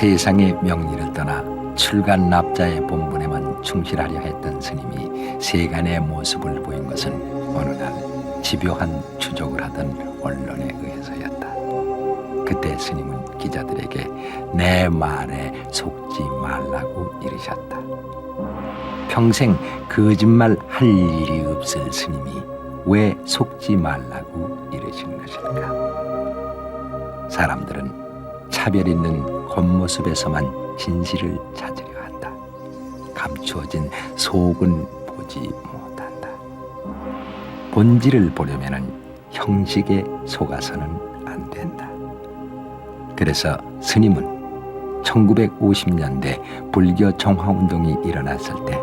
세상의 명리를 떠나 출간 납자의 본분에만 충실하려 했던 스님이 세간의 모습을 보인 것은 어느 날 집요한 추적을 하던 언론에 의해서였다. 그때 스님은 기자들에게 내 말에 속지 말라고 이르셨다. 평생 거짓말 할 일이 없을 스님이 왜 속지 말라고 이르신 것일까? 사람들은 차별 있는 겉모습에서만 진실을 찾으려 한다. 감추어진 속은 보지 못한다. 본질을 보려면은 형식에 속아서는 안 된다. 그래서 스님은 1950년대 불교 정화운동이 일어났을 때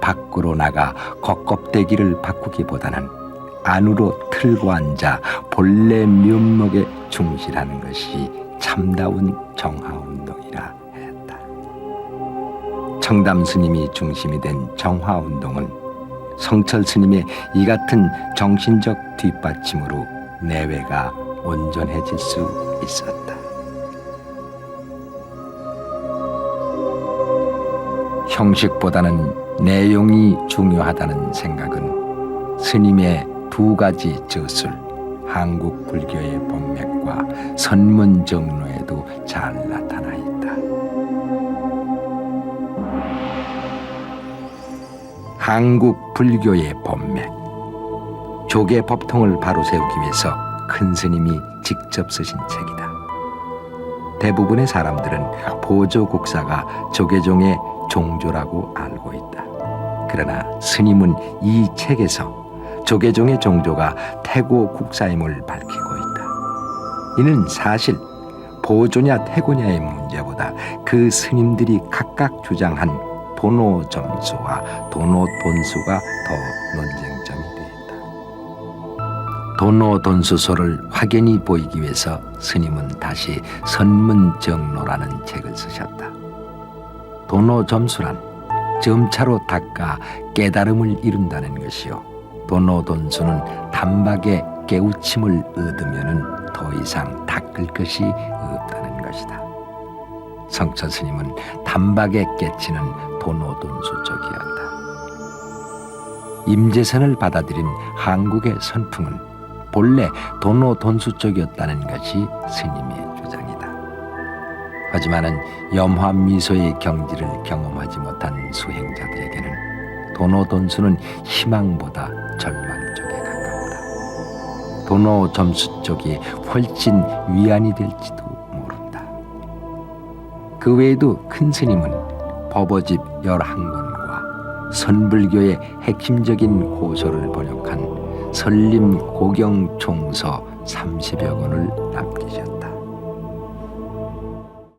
밖으로 나가 겉껍데기를 바꾸기보다는 안으로 틀고 앉아 본래 면목에 충실하는 것이 참다운 정화운동이라 했다. 청담 스님이 중심이 된 정화운동은 성철 스님의 이 같은 정신적 뒷받침으로 내외가 온전해질 수 있었다. 형식보다는 내용이 중요하다는 생각은 스님의 두 가지 저술, 한국 불교의 본맥과 선문 정로에도 잘 나타나 있다. 한국 불교의 본맥, 조계 법통을 바로 세우기 위해서 큰 스님이 직접 쓰신 책이다. 대부분의 사람들은 보조 국사가 조계종의 종조라고 알고 있다. 그러나 스님은 이 책에서 조계종의 종조가 태고 국사임을 밝히고 있다. 이는 사실 보조냐 태고냐의 문제보다 그 스님들이 각각 주장한 도노 점수와 도노 돈수가 더 논쟁점이 되었다. 도노 돈수소를 확연히 보이기 위해서 스님은 다시 선문정로라는 책을 쓰셨다. 도노 점수란 점차로 닦아 깨달음을 이룬다는 것이요. 도노 돈수는 단박에 깨우침을 얻으면은 더 이상 닦을 것이 없다는 것이다. 성철 스님은 단박에 깨치는 도노 돈수 쪽이었다. 임재선을 받아들인 한국의 선풍은 본래 도노 돈수 쪽이었다는 것이 스님의 주장이다. 하지만은 염화 미소의 경지를 경험하지 못한 수행자들에게는 도노 돈수는 희망보다 절망 쪽에 가깝다. 도노 점수 쪽이 훨씬 위안이 될지도 모른다. 그 외에도 큰 스님은 법어집 열한 권과 선불교의 핵심적인 고소를 번역한 설림 고경 총서 30여 권을 남기셨다.